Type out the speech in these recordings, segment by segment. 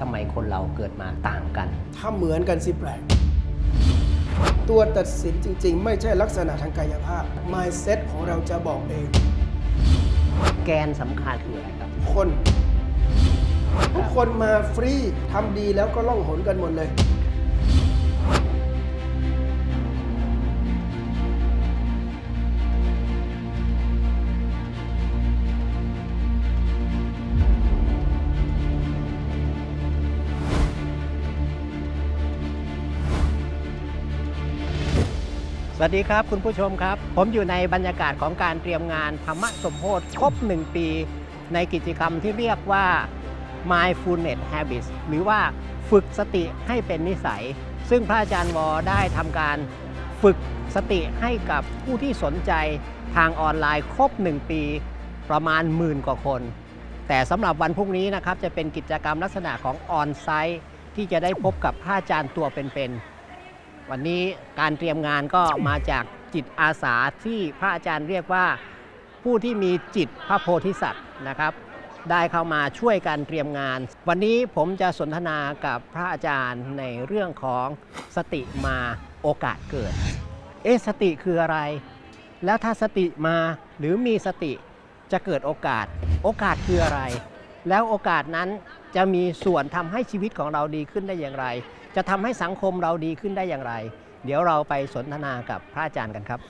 ทำไมคนเราเกิดมาต่างกัน ถ้าเหมือนกันสิแปลก ตัวตัดสินจริง ๆ ไม่ใช่ลักษณะทางกายภาพ mindset ของเราจะบอกเอง แกนสำคัญคืออะไรครับ คน ทุกคนมาฟรีทำดีแล้วก็ล่องหนกันหมดเลย สวัสดีครับคุณผู้ชมครับ ผมอยู่ในบรรยากาศของการเตรียมงานธรรมสมโพธิครบ 1 ปี ในกิจกรรมที่เรียกว่า mindfulness habits หรือว่าฝึกสติให้เป็นนิสัย ซึ่งพระอาจารย์วอได้ทำการฝึกสติให้กับผู้ที่สนใจทางออนไลน์ครบ 1 ปี ประมาณหมื่นกว่าคน แต่สำหรับวันพรุ่งนี้นะครับ จะเป็นกิจกรรมลักษณะของออนไซต์ที่จะได้พบกับพระอาจารย์ตัวเป็นๆ วันนี้การเตรียมงานก็มาจากจิตอาสาที่พระอาจารย์เรียกว่าผู้ที่มีจิตพระโพธิสัตว์นะครับ ได้เข้ามาช่วยกันเตรียมงาน วันนี้ผมจะสนทนากับพระอาจารย์ในเรื่องของสติมาโอกาสเกิด เอ๊สติคืออะไร แล้วถ้าสติมาหรือมีสติจะเกิดโอกาส โอกาสคืออะไร แล้วโอกาสนั้นจะมีส่วนทำให้ชีวิตของเราดีขึ้นได้อย่างไร จะทำให้สังคมเราดีขึ้นได้อย่างไร เดี๋ยวเราไปสนทนากับพระอาจารย์กันครับ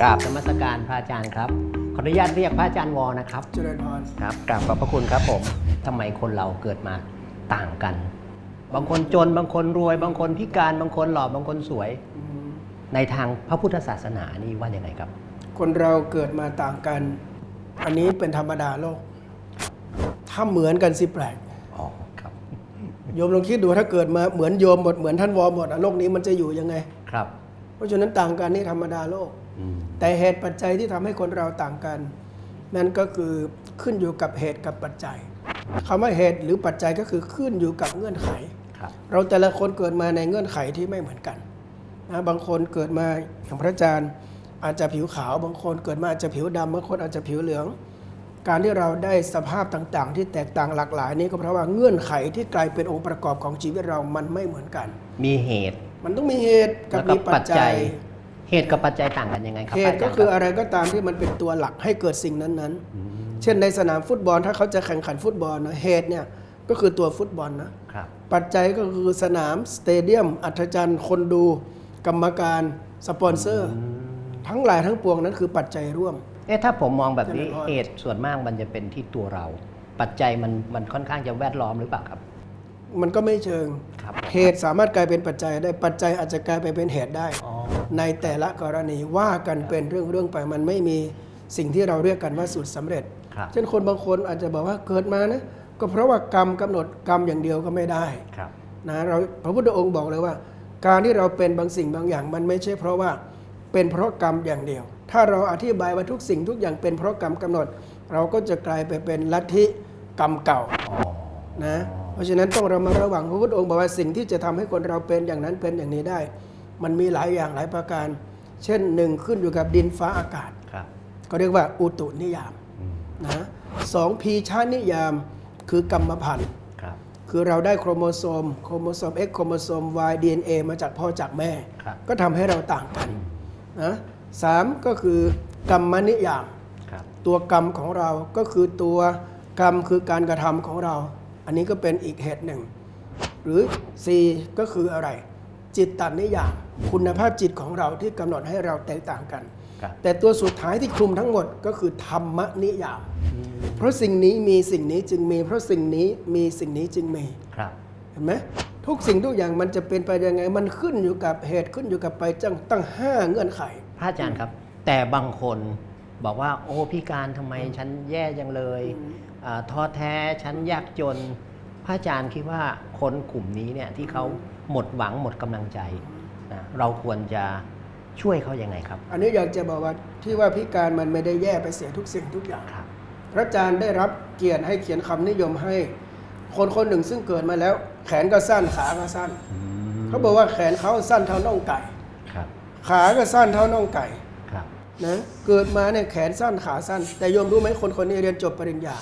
กราบนมัสการพระอาจารย์ครับ ขออนุญาตเรียกพระอาจารย์วอนะครับ เจริญพรครับกราบขอบพระคุณครับผมทำไมคนเราเกิดมาต่างกัน บางคนจนบางคนรวย บางคนพิการบางคนหล่อบางคนสวย อืม ในทางพระพุทธศาสนานี่ว่าอย่างไรครับ คนเราเกิดมาต่างกัน อันนี้เป็นธรรมดาโลก ถ้าเหมือนกันสิแปลกอ๋อครับโยมลองคิดดูถ้าเกิดมาเหมือนโยมหมดเหมือนท่านวอหมดอะโลกนี้มันจะอยู่ยังไงครับ เพราะฉะนั้นต่างกันนี่ธรรมดาโลกอืมแต่เหตุปัจจัยที่ทำให้คนเราต่างกัน นั่นก็คือขึ้นอยู่กับเหตุกับปัจจัยคำว่าเหตุหรือปัจจัยก็คือขึ้นอยู่กับเงื่อนไขครับเราแต่ละคนเกิดมาในเงื่อนไขที่ไม่เหมือนกัน นะบางคนเกิดมาอย่างพระอาจารย์อาจจะผิวขาว บางคนเกิดมาอาจจะผิวดำบางคนอาจจะผิวเหลือง การที่เราได้สภาพต่างๆ ที่แตกต่างหลากหลายนี่ก็เพราะว่าเงื่อนไขที่กลายเป็นองค์ประกอบของชีวิตเรามันไม่เหมือนกัน มีเหตุ มันต้องมีเหตุกับแล้วก็มีปัจจัย เหตุกับปัจจัยต่างกันยังไงครับเหตุพระาจารย์ก็คือรับอะไรก็ตามที่มันเป็นตัวหลักให้เกิดสิ่งนั้นๆอืมเช่นในสนามฟุตบอลถ้าเขาจะแข่งขันฟุตบอลนะเหตุเนี่ยก็คือตัวฟุตบอลนะครับปัจจัยก็คือสนามสเตเดียมอัธจันทร์คนดู กรรมการสปอนเซอร์ ทั้งหลายทั้งปวงนั้นคือปัจจัยร่วม เอ๊ะถ้าผมมองแบบนี้เจริญพรเหตุส่วนมากมันจะเป็นที่ตัวเรา ปัจจัยมันมันค่อนข้างจะแวดล้อมหรือเปล่าครับ มันก็ไม่เชิงครับเหตุสามารถกลายเป็นปัจจัยได้ปัจจัยอาจจะกลายไปเป็นเหตุได้อ๋อในแต่ละกรณีว่ากันเป็นเรื่องๆไปมันไม่มีสิ่งที่เราเรียกกันว่าสูตรสำเร็จครับเช่นคนบางคนอาจจะบอกว่าเกิดมานะก็เพราะว่ากรรมกำหนดกรรมอย่างเดียวก็ไม่ได้ครับนะเราพระพุทธองค์บอกเลยว่า การที่เราเป็นบางสิ่งบางอย่างมันไม่ใช่เพราะว่าเป็นเพราะกรรมอย่างเดียว ถ้าเราอธิบายว่าทุกสิ่งทุกอย่างเป็นเพราะกรรมกำหนด เราก็จะกลายไปเป็นลัทธิกรรมเก่านะเพราะฉะนั้นต้องเรามาระวังพระพุทธองค์บอกว่าสิ่งที่จะทำให้คนเราเป็นอย่างนั้นเป็นอย่างนี้ได้ มันมีหลายอย่างหลายประการ เช่นหนึ่งขึ้นอยู่กับดินฟ้าอากาศก็เรียกว่าอุตุนิยามอืมนะสองพีชานิยามคือกรรมพันธุ์ ครับคือเราได้โครโมโซมโครโมโซม X โครโมโซม Y DNA มาจากพ่อจากแม่ ครับ ก็ทำให้เราต่างกันนะสามก็คือกรรมนิยาม ครับ ตัวกรรมของเราก็คือตัวกรรมคือการกระทำของเรา อันนี้ก็เป็นอีกเหตุหนึ่ง หรือ4ก็คืออะไร จิตตนิยาม คุณภาพจิตของเราที่กำหนดให้เราแตกต่างกัน ครับ แต่ตัวสุดท้ายที่คลุมทั้งหมดก็คือธรรมนิยาม เพราะสิ่งนี้มีสิ่งนี้จึงมี เพราะสิ่งนี้มีสิ่งนี้จึงมีครับเห็นไหมทุกสิ่งทุกอย่างมันจะเป็นไปยังไง มันขึ้นอยู่กับเหตุขึ้นอยู่กับไปจังตั้งห้าเงื่อนไข พระอาจารย์ครับ แต่บางคนบอกว่า โอ้พิการทำไมฉันแย่จังเลยอาท้อแท้ฉันยากจน พระอาจารย์คิดว่าคนกลุ่มนี้เนี่ยที่เขาหมดหวังหมดกำลังใจนะเราควรจะ ช่วยเขายังไงครับ อันนี้อยากจะบอกว่าที่ว่าพิการมันไม่ได้แย่ไปเสียทุกสิ่งทุกอย่างครับ พระอาจารย์ได้รับเกียรติให้เขียนคำนิยมให้ คนคนหนึ่งซึ่งเกิดมาแล้ว แขนก็สั้นขาก็สั้นอืมเขาบอกว่าแขนเขาสั้นเท่าน่องไก่ครับขาก็สั้นเท่าน่องไก่ครับนะเกิดมาเนี่ยแขนสั้นขาสั้น แต่โยมรู้ไหมคนคนนี้เรียนจบปริญญา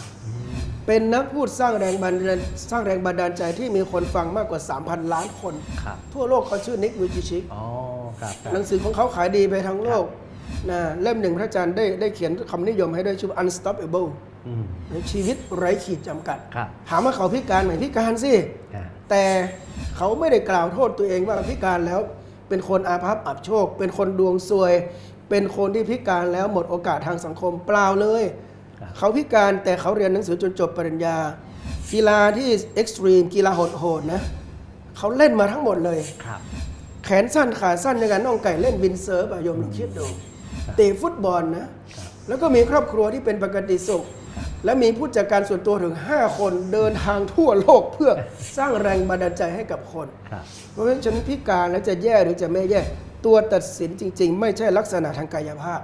เป็นนักพูดสร้างแรงบันดาลสร้างแรงบันดาลใจที่มีคนฟังมากกว่า 3,000 ล้านคนครับทั่วโลกเขาชื่อนิกวิจิชิกอ๋อ ครับครับ หนังสือของเขาขายดีไปทั้งโลกนะเล่มหนึ่งพระอาจารย์ได้ได้เขียนคำนิยมให้ด้วยชื่อ unstoppable อืม ชีวิตไร้ขีดจำกัด ครับถามว่าเขาพิการไหมพิการสิ อ่า แต่เขาไม่ได้กล่าวโทษตัวเองว่าพิการแล้วเป็นคนอาภัพอับโชค เป็นคนดวงซวย เป็นคนที่พิการแล้วหมดโอกาสทางสังคมเปล่าเลย ครับ เขาพิการแต่เขาเรียนหนังสือจนจบปริญญา กีฬาที่เอ็กซ์ตรีมกีฬาโหดๆนะเขาเล่นมาทั้งหมดเลย ครับ แขนสั้นขาสั้นในการน้องไก่เล่นวินเซิร์ฟอะโยมลองคิดดูเตะฟุตบอลนะแล้วก็มีครอบครัวที่เป็นปกติสุข และมีผู้จัดการส่วนตัวถึง 5 คนเดินทางทั่วโลกเพื่อสร้างแรงบันดาลใจให้กับคนครับเพราะฉะนั้นฉันพิการแล้วจะแย่หรือจะไม่แย่ตัวตัดสินจริง ๆ ไม่ใช่ลักษณะทางกายภาพ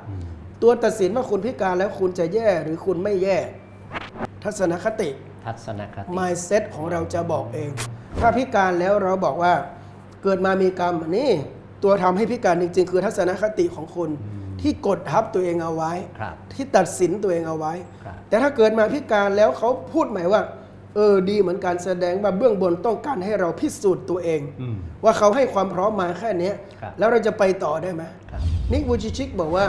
ตัวตัดสินว่าคุณพิการแล้วคุณจะแย่หรือคุณไม่แย่ ทัศนคติทัศนคติ mindset ของเราจะบอกเอง ถ้าพิการแล้วเราบอกว่า เกิดมามีกรรมนี่ตัวทำให้พิการจริง ๆ คือทัศนคติของคุณที่กดทับตัวเองเอาไว้ครับที่ตัดสินตัวเองเอาไว้ครับแต่ถ้าเกิดมาพิการแล้วเขาพูดหมายว่าเออดีเหมือนการแสดงว่าเบื้องบนต้องการให้เราพิสูจน์ตัวเองอืมว่าเขาให้ความพร้อมมาแค่เนี้ยครับแล้วเราจะไปต่อได้ไหมครับนิกวูจิชิกบอกว่า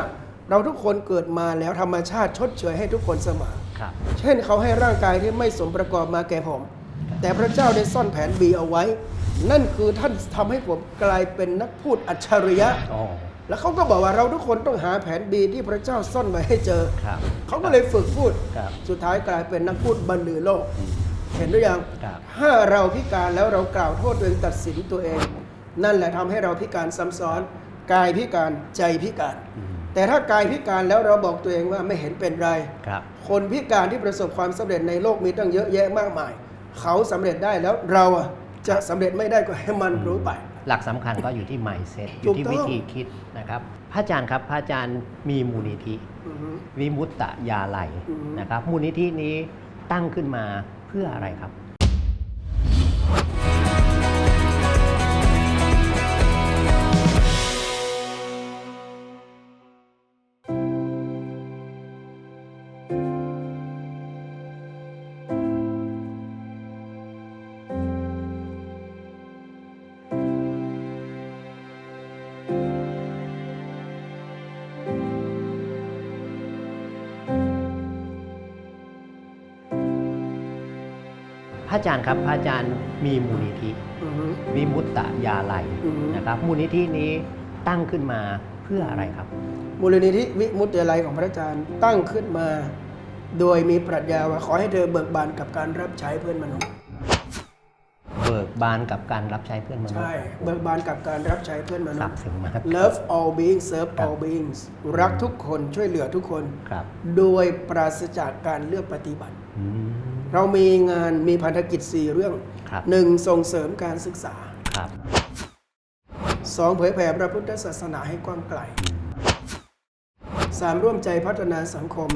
เราทุกคนเกิดมาแล้วธรรมชาติชดเชยให้ทุกคนเสมอครับเช่นเขาให้ร่างกายที่ไม่สมประกอบมาแก่ผม แต่พระเจ้าได้ซ่อนแผนบีเอาไว้ นั่นคือท่านทำให้ผมกลายเป็นนักพูดอัจฉริยะอ๋อแล้วเขาก็บอกว่าเราทุกคนต้องหาแผนบีที่พระเจ้าซ่อนไว้ให้เจอครับเขาก็เลยฝึกพูดครับสุดท้ายกลายเป็นนักพูดบรรลือโลก เห็นหรือยังครับถ้าเราพิการแล้วเรากล่าวโทษตัวเองตัดสินตัวเอง นั่นแหละทำให้เราพิการซ้ำซ้อน กายพิการใจพิการอืมแต่ถ้ากายพิการแล้วเราบอกตัวเองว่าไม่เห็นเป็นไรครับคนพิการที่ประสบความสำเร็จในโลกมีตั้งเยอะแยะมากมาย เขาสำเร็จได้แล้วเราอะ จะสำเร็จไม่ได้ก็ให้มันรู้ไป หลักสำคัญก็อยู่ที่ mindset อถูยู่กที่ต้องวิธีคิดนะครับ พระอาจารย์ครับ พระอาจารย์มีมูลนิธิอือฮึวิมุตตยาไลยอืมนะครับ มูลนิธินี้ตั้งขึ้นมาเพื่ออะไรครับ ระอาจารย์ครับพระอาจารย์มีมูลนิธิอือฮึวิมุตตยาไลยอืมนะครับมูลนิธินี้ตั้งขึ้นมาเพื่ออะไรครับ มูลนิธิวิมุตติยาลัยของพระอาจารย์ตั้งขึ้นมา โดยมีปรัชญาว่าขอให้เธอเบิกบานกับการรับใช้เพื่อนมนุษย์ เบิกบานกับการรับใช้เพื่อนมนุษใช่ ย์เบิกบานกับการรับใช้เพื่อนมนุสัษบย์ถึงมาก love all beings serve ครับ all beings รักทุกคนช่วยเหลือทุกคน ครับโดยปราศจากการเลือกปฏิบัติ อืม เรามีงานมีพันธกิจ 4 เรื่องครับ หนึ่งส่งเสริมการศึกษาครับ สองเผยแผ่พระพุทธศาสนาให้กว้างไกลสามร่วมใจพัฒนาสังคม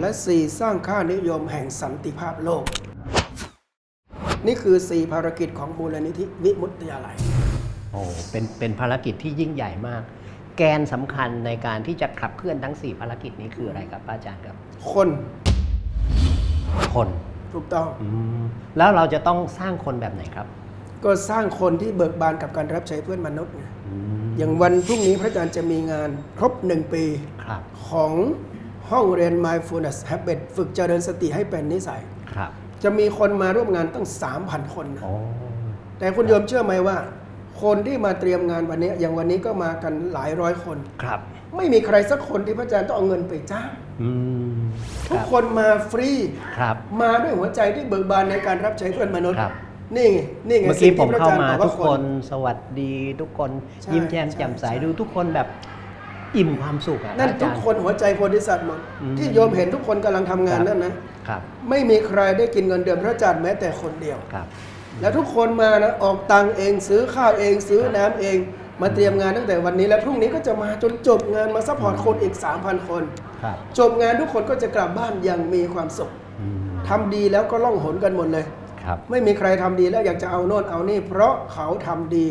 และสี่สร้างค่านิยมแห่งสันติภาพโลก นี่คือสี่ภารกิจของมูลนิธิวิมุตติยาลัย โอ้เป็นเป็นภารกิจที่ยิ่งใหญ่มาก แกนสำคัญในการที่จะขับเคลื่อนทั้ง 4 ภารกิจนี้คืออะไรครับพระอาจารย์ครับ คน คนถูกต้องอืมแล้วเราจะต้องสร้างคนแบบไหนครับ ก็สร้างคนที่เบิกบานกับการรับใช้เพื่อนมนุษย์ไงอืมอย่างวันพรุ่งนี้พระอาจารย์จะมีงานครบหนึ่งปีครับของห้องเรียน mindfulness habit ฝึกเจริญสติให้เป็นนิสัยครับจะมีคนมาร่วมงานตั้ง 3,000 คนนะโอ้แต่คุณโยมเชื่อไหมว่า คนที่มาเตรียมงานวันนี้ อย่างวันนี้ก็มากันหลายร้อยคนครับ ไม่มีใครสักคนที่พระอาจารย์ต้องเอาเงินไปจ้างอืม ทุกรับคนมาฟรี ครับ มาด้วยหัวใจที่เบิกบานในการรับใช้เพื่อนมนุษย์ ครับ นี่ไงนี่ไงเมื่อกี้สิ่งผมที่พระเข้าอาจารย์มาบอกทุว่ากคนสวัสดีทุกคนใช่ยิ้มแย้มใช่แจ่มใสใช่ ดูทุกคนแบบอิ่มความสุขอะนั่นอาทุจากรย์คนหัวใจโพธิสัตว์หมดอืม ที่โยมเห็นทุกคนกำลังทำงานครับนั่นนะครับ ไม่มีใครได้กินเงินเดือนพระอาจารย์แม้แต่คนเดียว ครับ แล้วทุกคนมานะออกตังค์เองซื้อข้าวเองซื้อน้ำเอง มาเตรียมงานตั้งแต่วันนี้และพรุ่งนี้ก็จะมาจนจบงานมาซัพพอร์ตคนอีก 3,000 คน ครับจบงานทุกคนก็จะกลับบ้านอย่างมีความสุขอืมทำดีแล้วก็ล่องหนกันหมดเลยครับครับ ไม่มีใครทำดีแล้วอยากจะเอาโน่นเอานี่ เพราะเขาทำดี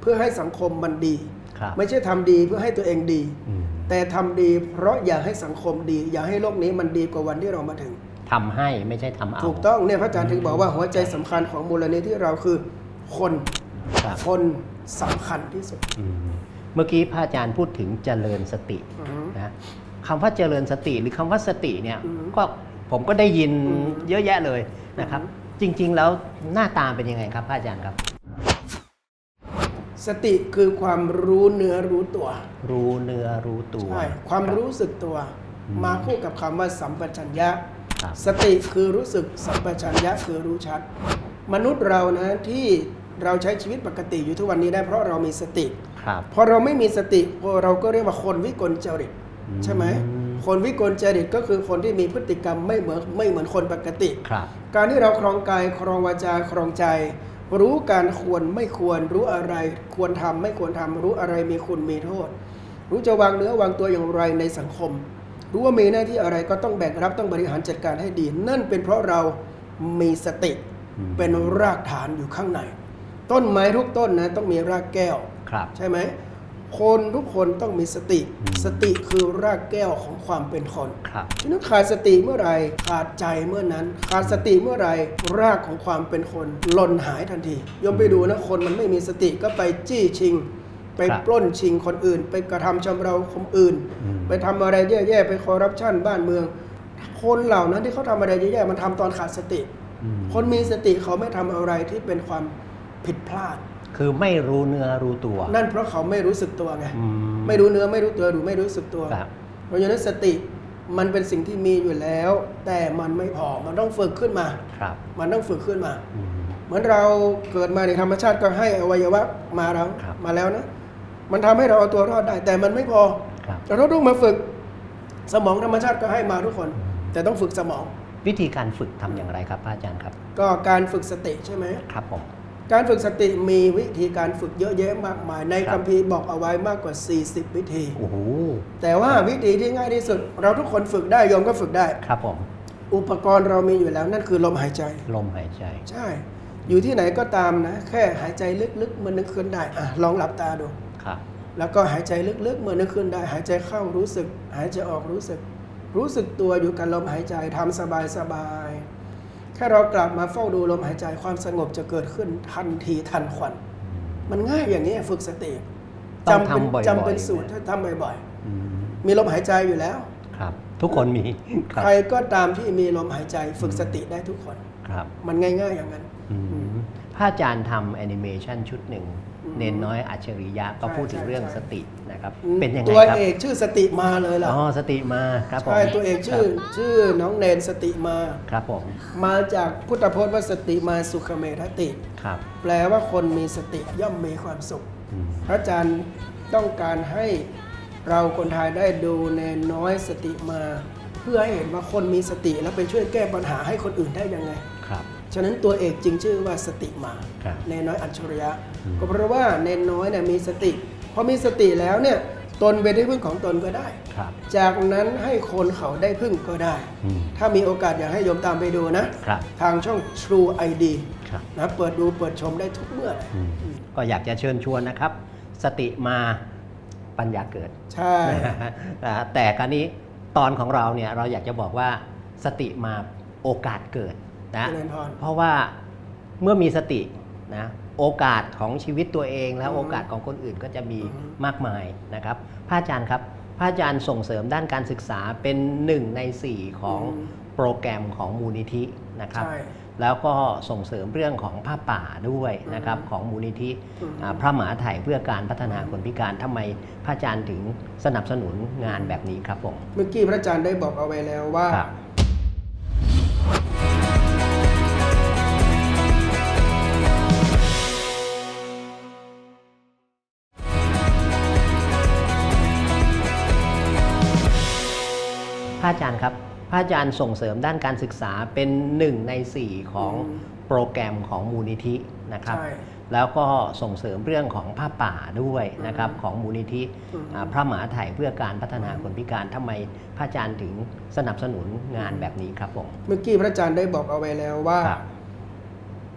เพื่อให้สังคมมันดี ครับไม่ใช่ทำดีเพื่อให้ตัวเองดี อืมแต่ทำดีเพราะอยากให้สังคมดี อยากให้โลกนี้มันดีกว่าวันที่เรามาถึง ทำให้ไม่ใช่ทำเอาถูกต้องเนี่ยพระอาจารย์ถึงบอกว่าหัวใจสำคัญของมูลนิธิเราคือ คน ครับ คน สำคัญที่สุดอืมเมื่อกี้พระอาจารย์พูดถึงเจริญสติอือฮึนะคำว่าเจริญสติหรือคำว่าสติเนี่ยอือฮึก็ผมก็ได้ยินอืมเยอะแยะเลยนะครับ จริง ๆ แล้วหน้าตาเป็นยังไงครับพระอาจารย์ครับ สติคือความรู้เนื้อรู้ตัว รู้เนื้อรู้ตัวใช่ความรู้สึกตัวอืมมาคู่กับคำว่าสัมปชัญญะครับสติคือรู้สึกสัมปชัญญะคือรู้ชัด มนุษย์เรานะที่ เราใช้ชีวิตปกติอยู่ทุกวันนี้ได้เพราะเรามีสติ ครับ พอเราไม่มีสติเราก็เรียกว่าคนวิกลจริตอืมใช่ไหมคนวิกลจริตก็คือคนที่มีพฤติกรรมไม่เหมือนไม่เหมือนคนปกติ ครับ การที่เราครองกายครองวาจาครองใจ รู้การควรไม่ควรรู้อะไร ควรทำไม่ควรทำรู้อะไรมีคุณมีโทษ รู้จะวางเนื้อวางตัวอย่างไรในสังคม รู้ว่ามีหน้าที่อะไรก็ต้องแบกรับต้องบริหารจัดการให้ดี นั่นเป็นเพราะเรามีสติอืมเป็นรากฐานอยู่ข้างใน ต้นไม้ทุกต้นนะต้องมีรากแก้ว ครับ ใช่ไหม คนทุกคนต้องมีสติอืมสติคือรากแก้วของความเป็นคนครับฉะนั้นขาดสติเมื่อไหรขาดใจเมื่อนั้น ขาดสติเมื่อไหรรากของความเป็นคนหล่นหายทันทียมไปดูนะคนมันไม่มีสติก็ไปจี้ชิง ไปครับปล้นชิงคนอื่น ไปกระทำชำเราคนอื่น อืม ไปทำอะไรแย่ๆไปคอร์รัปชันบ้านเมือง คนเหล่านั้นที่เขาทำอะไรแย่ๆมันทำตอนขาดสติ อืม คนมีสติเขาไม่ทำอะไรที่เป็นความ ผิดพลาด คือไม่รู้เนื้อรู้ตัว นั่นเพราะเขาไม่รู้สึกตัวไง อืไม่รู้เนื้อไม่รู้ตัวหรือไม่รู้สึกตัว ครับ เพราะฉะนั้นสติมันเป็นสิ่งที่มีอยู่แล้ว แต่มันไม่พอมันต้องฝึกขึ้นมา ครับมันต้องฝึกขึ้นมา อืม เหมือนเราเกิดมาในธรรมชาติก็ให้อวัยวะมาแล้วครับ มาแล้วนะ มันทำให้เราเอาตัวรอดได้ แต่มันไม่พอ ครับ เราต้องมาฝึกสมองธรรมชาติก็ให้มาทุกคน แต่ต้องฝึกสมอง วิธีการฝึกทำอย่างไรครับพระอาจารย์ครับ ก็การฝึกสติใช่ไหม ครับผม การฝึกสติมีวิธีการฝึกเยอะแยะมากมาย ในครับคัมภีร์บอกเอาไว้มากกว่า 40 วิธีโอ้โหแต่ว่าวิธีที่ง่ายที่สุด เราทุกคนฝึกได้โยมก็ฝึกได้ ครับผม อุปกรณ์เรามีอยู่แล้วนั่นคือลมหายใจ ลมหายใจ ใช่ อยู่ที่ไหนก็ตามนะ แค่หายใจลึกๆเมื่อนึกขึ้นได้อะลองหลับตาดูครับ แล้วก็หายใจลึกๆเมื่อนึกขึ้นได้ หายใจเข้ารู้สึก หายใจออกรู้สึก รู้สึกตัวอยู่กับลมหายใจทำสบายๆ แค่เรากลับมาเฝ้าดูลมหายใจความสงบจะเกิดขึ้นทันทีทันควัน มันง่ายอย่างนี้ฝึกสติต้องจำเป็นทำบ่อยๆจำเป็นสูตรถ้าทำบ่อยอืมๆมีลมหายใจอยู่แล้ว ครับ ทุกคนมีครัใครก็ตามที่มีลมหายใจฝึกสติได้ทุกคนครับ มันง่ายๆอย่างนั้นอืมพระอาจารย์ทำแอนิเมชันชุดหนึ่งอืม เนนน้อยอัจฉริยะก็ใช่พูดถึงใช่เรื่องใช่สตินะครับอืมเป็นยังไงตัวครับเอกชื่อสติมาเลยล่ะอ๋อสติมาครับผมใช่ตัวเอกชื่อครับชื่อน้องเนนสติมาครับผมมาจากพุทธพจน์ว่าสติมาสุขเมธติครับ แปลว่าคนมีสติย่อมมีความสุขอืมพระอาจารย์ต้องการให้เราคนไทยได้ดูเนนน้อยสติมา เพื่อให้เห็นว่าคนมีสติแล้วไปช่วยแก้ปัญหาให้คนอื่นได้ยังไงครับ ฉะนั้นตัวเอกจึงชื่อว่าสติมาครับเนนน้อยอัจฉริยะ อืม ก็เพราะว่าเนนน้อยเนี่ยมีสติพอมีสติแล้วเนี่ยตนเป็นที่พึ่งของตนก็ได้ ครับ จากนั้นให้คนเขาได้พึ่งก็ได้ อืม ถ้ามีโอกาสอยากให้โยมตามไปดูนะ ครับ ทางช่อง True ID ครับ นะเปิดดูเปิดชมได้ทุกเมื่อเลยอืมก็อยากจะเชิญชวนนะครับ สติมาปัญญาเกิด ใช่ อ่าแต่การนี้ตอนของเราเนี่ยเราอยากจะบอกว่าสติมาโอกาสเกิด นะเจริญพรเพราะว่าเมื่อมีสตินะโอกาสของชีวิตตัวเอง และอืมโอกาสของคนอื่นก็จะมีอืมมากมายนะครับพระอาจารย์ครับพระอาจารย์ส่งเสริมด้านการศึกษาเป็นหนึ่งในสี่ของโปรแกรมของมูลนิธินะครับใช่แล้วก็ส่งเสริมเรื่องของผ้าป่าด้วยนะครับอืมของมูลนิธิอืมอ่าพระมหาไถ่เพื่อการพัฒนาคนพิการทำไมพระอาจารย์ถึงสนับสนุนงานแบบนี้ครับผมเมื่อกี้พระอาจารย์ได้บอกเอาไว้แล้วว่า รับพระอาจารย์ครับ พระอาจารย์ส่งเสริมด้านการศึกษาเป็นหนึ่งในสี่ของอืมโปรแกรมของมูลนิธินะครับ ใช่ แล้วก็ส่งเสริมเรื่องของผ้าป่าด้วยนะครับอืมของมูลนิธิอืม อ่าพระมหาไถ่เพื่อการพัฒนาคนพิการทำไมพระอาจารย์ถึงสนับสนุนงานแบบนี้ครับผม เมื่อกี้พระอาจารย์ได้บอกเอาไว้แล้วว่า ครับ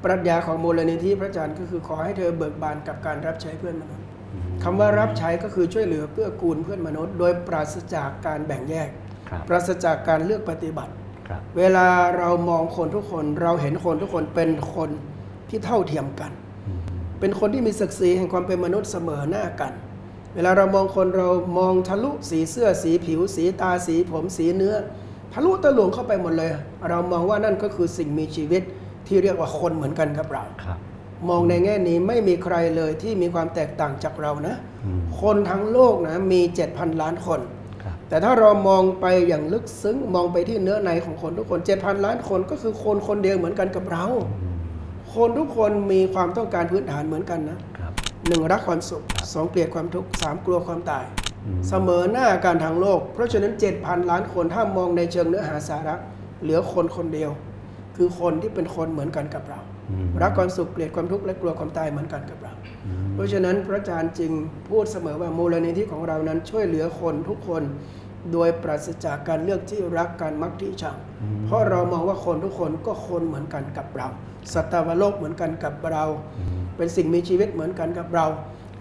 ปรัชญาของมูลนิธิพระอาจารย์ก็คือขอให้เธอเบิกบานกับการรับใช้เพื่อนมนุษย์คำว่ารับใช้ก็คือช่วยเหลือเกื้อกูลเพื่อนมนุษย์ โดยปราศจากการแบ่งแยกครับ ปราศจากการเลือกปฏิบัติครับเวลาเรามองคนทุกคนเราเห็นคนทุกคนเป็นคนที่เท่าเทียมกัน เป็นคนที่มีศักดิ์ศรีแห่งความเป็นมนุษย์เสมอหน้ากัน เวลาเรามองคนเรามองทะลุสีเสื้อสีผิว สีตาสีผมสีเนื้อ ทะลุตะลวงเข้าไปหมดเลย เรามองว่านั่นก็คือสิ่งมีชีวิตที่เรียกว่าคนเหมือนกันกับเราครับมองในแง่นี้ไม่มีใครเลยที่มีความแตกต่างจากเรานะอืมคนทั้งโลกนะมี 7,000 ล้านคนครับ แต่ถ้าเรามองไปอย่างลึกซึ้งมองไปที่เนื้อในของคนทุกคน7,000ล้านคนก็คือคนคนเดียวเหมือนกันกับเรา คนทุกคนมีความต้องการพื้นฐานเหมือนกันนะครับหนึ่งรักความสุขสองเกลียดความทุกข์สามกลัวความตายอืมเสมอหน้าการทางโลก เพราะฉะนั้น 7,000 ล้านคนถ้ามองในเชิงเนื้อหาสาระ เหลือคนคนเดียว คือคนที่เป็นคนเหมือนกันกับเราอืม รักความสุขเกลียดความทุกข์และกลัวความตายเหมือนกันกับเราอืมเพราะฉะนั้นพระอาจารย์จึงพูดเสมอว่ามูลนิธิของเรานั้นช่วยเหลือคนทุกคนโดยปราศจากการเลือกที่รักการมักที่ชัง เพราะเรามองว่าคนทุกคนก็คนเหมือนกันกับเรา สัตวโลกเหมือนกันกับเราอืมเป็นสิ่งมีชีวิตเหมือนกันกับเรา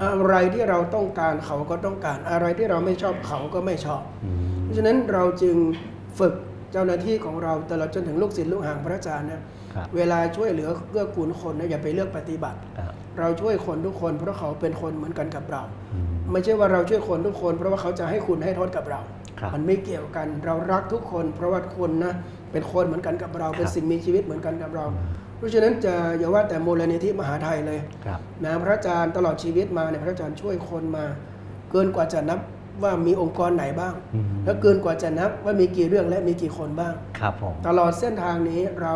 อะไรที่เราต้องการเขาก็ต้องการ อะไรที่เราไม่ชอบเขาก็ไม่ชอบอืมเพราะฉะนั้นเราจึงฝึกเจ้าหน้าที่ของเราตลอดจนถึงลูกศิษย์ลูกหางพระอาจารย์นะครับ เวลาช่วยเหลือเกื้อกูลคนนะอย่าไปเลือกปฏิบัติครับเราช่วยคนทุกคนเพราะเขาเป็นคนเหมือนกันกับเราอืมไม่ใช่ว่าเราช่วยคนทุกคน เพราะว่าเขาจะให้คุณให้โทษกับเราครับมันไม่เกี่ยวกันเรารักทุกคน เพราะว่าคนนะเป็นคนเหมือนกันกับเราเป็นสิ่งมีชีวิตเหมือนกันกับเรา เพราะฉะนั้นจะอย่าว่าแต่มูลนิธิมหาไทยเลยครับนะพระอาจารย์ตลอดชีวิตมาเนี่ยพระอาจารย์ช่วยคนมา เกินกว่าจะนับว่ามีองค์กรไหนบ้างอืมและเกินกว่าจะนับว่ามีกี่เรื่องและมีกี่คนบ้างครับผมตลอดเส้นทางนี้เรา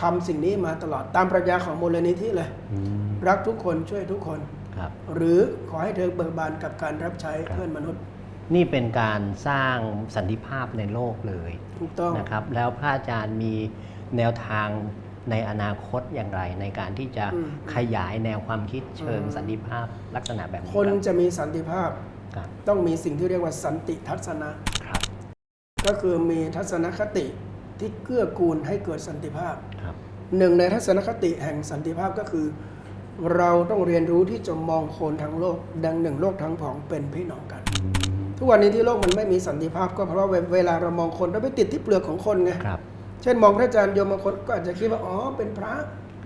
ทำสิ่งนี้มาตลอดตามปรัชญาของมูลนิธิเลยอืมรักทุกคนช่วยทุกคน ครับ หรือขอให้เธอเบิกบานกับการรับใช้ครับ เพื่อนมนุษย์นี่เป็นการสร้างสันติภาพในโลกเลยถูกต้อง นะครับ แล้วพระอาจารย์มีแนวทางในอนาคตอย่างไร ในการที่จะอืม ขยายแนวความคิดเชิงอืมสันติภาพลักษณะแบบนี้คนรับจะมีสันติภาพ ครับต้องมีสิ่งที่เรียกว่าสันติทัศนะ ครับ ก็คือมีทัศนคติ ที่เกื้อกูลให้เกิดสันติภาพครับหนึ่งในทัศนคติแห่งสันติภาพก็คือ เราต้องเรียนรู้ที่จะมองคนทั้งโลก ดังหนึ่งโลกทั้งผองเป็นพี่น้องกันอืมทุกวันนี้ที่โลกมันไม่มีสันติภาพ ก็เพราะว่าเวลาเรามองคนเราไปติดที่เปลือกของคนไงครับเช่นมองพระอาจารย์โยมบางคนก็อาจจะคิดว่าอ๋อเป็นพระ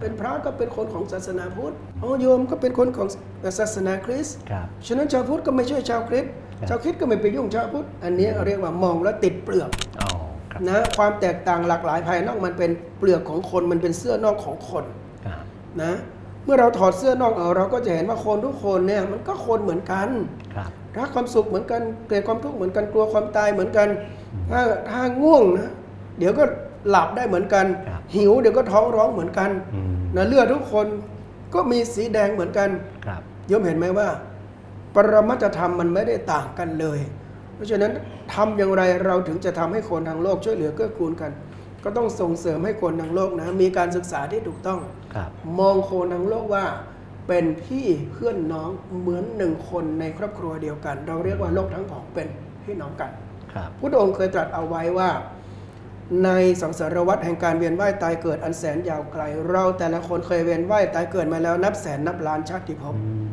เป็นพระก็เป็นคนของศาสนาพุทธอ๋อโยมก็เป็นคนของศาสนาคริสต์ครับฉะนั้นชาวพุทธก็ไม่ช่วยชาวคริสต์ครับชาวคริสต์ก็ไม่ไปยุ่งชาวพุทธอันนี้เรียกว่ามองแล้วติดเปลือกอ๋อครับ นะความแตกต่างหลากหลายภายนอกมันเป็นเปลือกของคนมันเป็นเสื้อนอกของคนครับนะเมื่อเราถอดเสื้อนอกออกเราก็จะเห็นว่าคนทุกคนเนี่ยมันก็คนเหมือนกันครับรักความสุขเหมือนกันเกลียดความทุกข์เหมือนกันกลัวความตายเหมือนกัน ถ้าถ้าง่วงนะเดี๋ยวก็หลับได้เหมือนกันครับหิวเดี๋ยวก็ท้องร้องเหมือนกันอืมนะเลือดทุกคนก็มีสีแดงเหมือนกันครับโยมเห็นไหมว่า ปรมัตถธรรมมันไม่ได้ต่างกันเลยเพ ราะฉะนั้นทำอย่างไรเราถึงจะทำให้คนทางโลกช่วยเหลือเกื้อกูลกัน ก็ต้องส่งเสริมให้คนทางโลกนะมีการศึกษาที่ถูกต้องครับมองคนทางโลกว่าเป็นพี่เพื่อนน้องเหมือนหนึ่งคนในครอบครัวเดียวกัน เราเรียกว่าโลกทั้งผองเป็นพี่น้องกันครับพุทธองค์เคยตรัสเอาไว้ว่า ในสังสารวัฏแห่งการเวียนว่ายตายเกิดอันแสนยาวไกล เราแต่ละคนเคยเวียนว่ายตายเกิดมาแล้วนับแสนนับล้านชาติภพอืม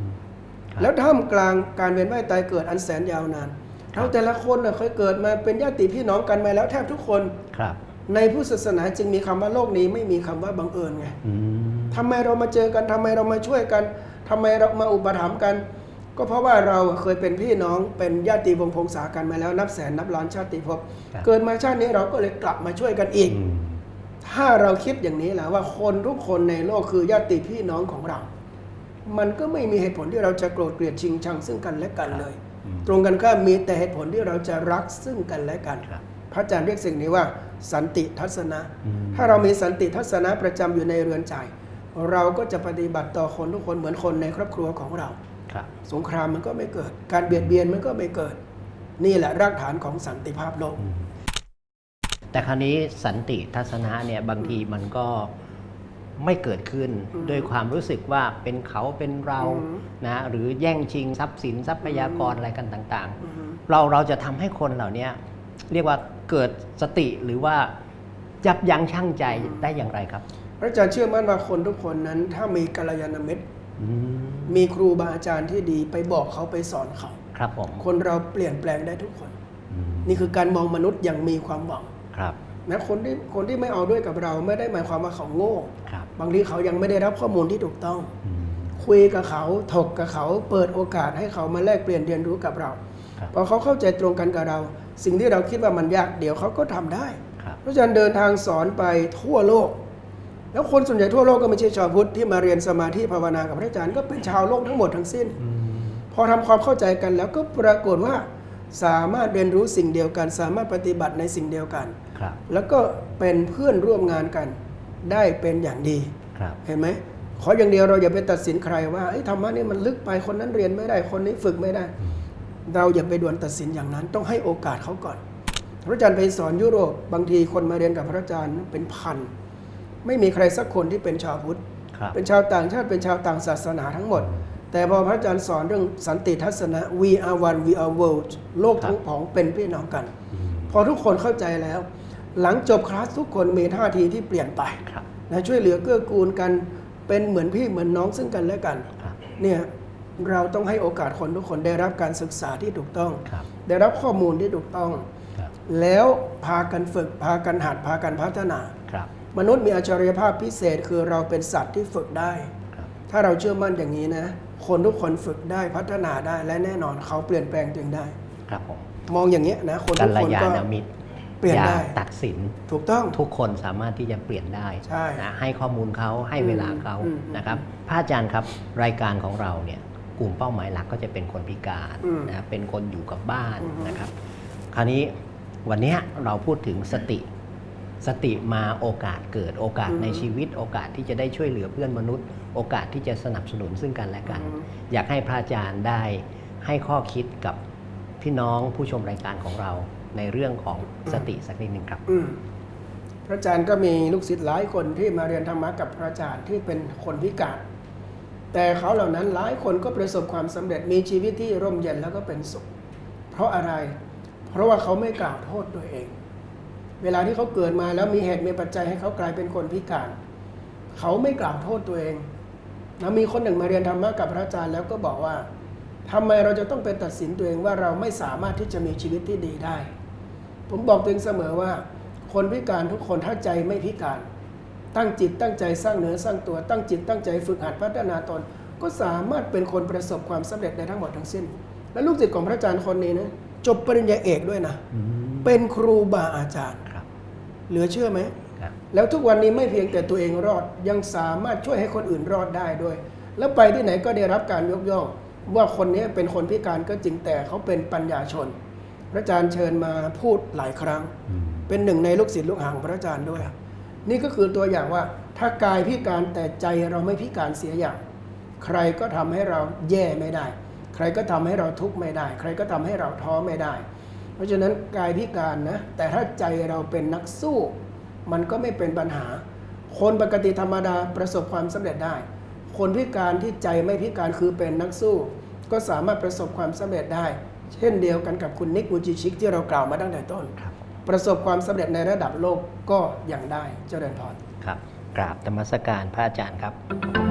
ครับแล้วท่ามกลางการเวียนว่ายตายเกิดอันแสนยาวนานครับ เราแต่ละคนน่ะเคยเกิดมาเป็นญาติพี่น้องกันมาแล้วแทบทุกคนครับ ในพุทธศาสนาจึงมีคำว่าโลกนี้ไม่มีคำว่าบังเอิญไงอืมทำไมเรามาเจอกันทำไมเรามาช่วยกันทำไมเรามาอุปถัมภ์กัน ก็เพราะว่าเราเคยเป็นพี่น้องเป็นญาติวงศ์พงศากันมาแล้วนับแสนนับล้านชาติภพครับเกิดมาชาตินี้เราก็เลยกลับมาช่วยกันอีกอืมถ้าเราคิดอย่างนี้แหละว่าคนทุกคนในโลกคือญาติพี่น้องของเรา มันก็ไม่มีเหตุผลที่เราจะโกรธเกลียดชิงชังซึ่งกันและกันเลยอืม ตรงกันข้ามมีแต่เหตุผลที่เราจะรักซึ่งกันและกันครับพระอาจารย์เรียกสิ่งนี้ว่า สันติทัศนะอืมถ้าเรามีสันติทัศนะประจำอยู่ในเรือนใจ เราก็จะปฏิบัติต่อคนทุกคนเหมือนคนในครอบครัวของเราครับสงครามมันก็ไม่เกิด การเบียดเบียนมันก็ไม่เกิด นี่แหละรากฐานของสันติภาพโลกอืมแต่คราวนี้สันติทัศนะเนี่ยบางทีมันก็ ไม่เกิดขึ้นอืมด้วยความรู้สึกว่าเป็นเขาเป็นเราอืมนะหรือแย่งชิงทรัพย์สินทรัพยากรอะไรกันต่างอือฮึๆเราเราจะทำให้คนเหล่านี้เรียกว่าเกิดสติหรือว่ายับยั้งชั่งใจได้อย่างไรครับ พระอาจารย์เชื่อมั่นว่าคนทุกคนนั้น ถ้ามีกัลยาณมิตรอืมมีครูบาอาจารย์ที่ดีไปบอกเขาไปสอนเขาครับผมคนเราเปลี่ยนแปลงได้ทุกคนอืมนี่คือการมองมนุษย์อย่างมีความหวังครับ นะคนที่คนที่ไม่เอาด้วยกับเราไม่ได้หมายความว่าเขาโง่ครับ บางทีเขายังไม่ได้รับข้อมูลที่ถูกต้อง อืม คุยกับเขาถกกับเขา เปิดโอกาสให้เขามาแลกเปลี่ยนเรียนรู้กับเราครับ พอเขาเข้าใจตรงกันกับเรา สิ่งที่เราคิดว่ามันยากเดี๋ยวเขาก็ทำได้ ครับ เพราะฉะนั้นเดินทางสอนไปทั่วโลก แล้วคนส่วนใหญ่ทั่วโลกก็ไม่ใช่ชาวพุทธที่มาเรียนสมาธิภาวนากับพระอาจารย์ก็เป็นชาวโลกทั้งหมดทั้งสิ้น อืม พอทำความเข้าใจกันแล้วก็ปรากฏว่า สามารถเรียนรู้สิ่งเดียวกัน สามารถปฏิบัติในสิ่งเดียวกันครับ แล้วก็เป็นเพื่อนร่วมงานกันได้เป็นอย่างดีครับเห็นไหมขออย่างเดียวเราอย่าไปตัดสินใครว่าไอ้ยธรรมะนี่มันลึกไปคนนั้นเรียนไม่ได้คนนี้ฝึกไม่ได้ เราอย่าไปด่วนตัดสินอย่างนั้น ต้องให้โอกาสเขาก่อน พระอาจารย์ไปสอนยุโรปบางทีคนมาเรียนกับพระอาจารย์เป็นพันไม่มีใครสักคนที่เป็นชาวพุทธครับเป็นชาวต่างชาติเป็นชาวต่างศาสนาทั้งหมด แต่พอพระอาจารย์สอนเรื่องสันติทัศนะ we are one we are world โลกทั้งผองเป็นพี่น้องกันอืมพอทุกคนเข้าใจแล้ว หลังจบคลาสทุกคนมีท่าทีที่เปลี่ยนไปครับนะช่วยเหลือเกื้อกูลกันเป็นเหมือนพี่เหมือนน้องซึ่งกันและกันครับเนี่ยเราต้องให้โอกาสคนทุกคนได้รับการศึกษาที่ถูกต้องครับได้รับข้อมูลที่ถูกต้องครับแล้วพากันฝึกพากันหัดพากันพัฒนาครับมนุษย์มีอัจฉริยภาพพิเศษ คือเราเป็นสัตว์ที่ฝึกได้ครับถ้าเราเชื่อมั่นอย่างนี้นะ คนทุกคนฝึกได้พัฒนาได้และแน่นอนเขาเปลี่ยนแปลงตัวเองได้ ครับผมมองอย่างเงี้ยนะคนกัทุกลคนยาก็ณมิตร เปลี่ยนอย่าได้ ตัดสินถูกต้องทุกคนสามารถที่จะเปลี่ยนได้ใช่นะให้ข้อมูลเขาให้เวลาเขาอืมนะครับพระอาจารย์ครับรายการของเราเนี่ยกลุ่มเป้าหมายหลักก็จะเป็นคนพิการอืมนะเป็นคนอยู่กับบ้านอือฮึนะครับ คราวนี้วันเนี้ยเราพูดถึงสติ สติมาโอกาสเกิดโอกาสในชีวิต โอกาสที่จะได้ช่วยเหลือเพื่อนมนุษย์ โอกาสที่จะสนับสนุนซึ่งกันและกันอืมอยากให้พระอาจารย์ได้ให้ข้อคิดกับพี่น้องผู้ชมรายการของเรา ในเรื่องของสติสักนิดหนึ่งครับอืมพระอาจารย์ก็มีลูกศิษย์หลายคนที่มาเรียนธรรมะกับพระอาจารย์ที่เป็นคนพิการแต่เขาเหล่านั้นหลายคนก็ประสบความสำเร็จมีชีวิตที่ร่มเย็นแล้วก็เป็นสุข เพราะอะไร เพราะว่าเขาไม่กล่าวโทษตัวเอง เวลาที่เขาเกิดมาแล้วมีเหตุมีปัจจัยให้เขากลายเป็นคนพิการ เขาไม่กล่าวโทษตัวเองนะมีคนหนึ่งมาเรียนธรรมะกับพระอาจารย์แล้วก็บอกว่าทำไมเราจะต้องไปตัดสินตัวเองว่าเราไม่สามารถที่จะมีชีวิตที่ดีได้ ผมบอกตัวเองเสมอว่า คนพิการทุกคนถ้าใจไม่พิการ ตั้งจิตตั้งใจสร้างเนื้อสร้างตัวตั้งจิตตั้งใจฝึกหัดพัฒนาตน ก็สามารถเป็นคนประสบความสำเร็จได้ทั้งหมดทั้งสิ้น และลูกศิษย์ของพระอาจารย์คนนี้นะจบปริญญาเอกด้วยนะอืมเป็นครูบาอาจารย์ครับเหลือเชื่อไหมครับแล้วทุกวันนี้ไม่เพียงแต่ตัวเองรอดยังสามารถช่วยให้คนอื่นรอดได้ด้วย แล้วไปที่ไหนก็ได้รับการยกย่องว่าคนนี้เป็นคนพิการก็จริงแต่เขาเป็นปัญญาชน พระอาจารย์เชิญมาพูดหลายครั้งอืมเป็นหนึ่งในลูกศิษย์ลูกหาของพระอาจารย์ด้วย นี่ก็คือตัวอย่างว่าถ้ากายพิการแต่ใจเราไม่พิการเสียอย่าง ใครก็ทำให้เราแย่ไม่ได้ ใครก็ทำให้เราทุกข์ไม่ได้ ใครก็ทำให้เราท้อไม่ได้ เพราะฉะนั้นกายพิการนะแต่ถ้าใจเราเป็นนักสู้ มันก็ไม่เป็นปัญหา คนปกติธรรมดาประสบความสำเร็จได้ คนพิการที่ใจไม่พิการคือเป็นนักสู้ ก็สามารถประสบความสำเร็จได้ เช่นเดียวกันกับคุณนิกบูจิชิกที่เรากล่าวมาตั้งแต่ต้นครับประสบความสำเร็จในระดับโลกก็ยังได้เจริญพรครับกราบธรรมสการพระอาจารย์ครับ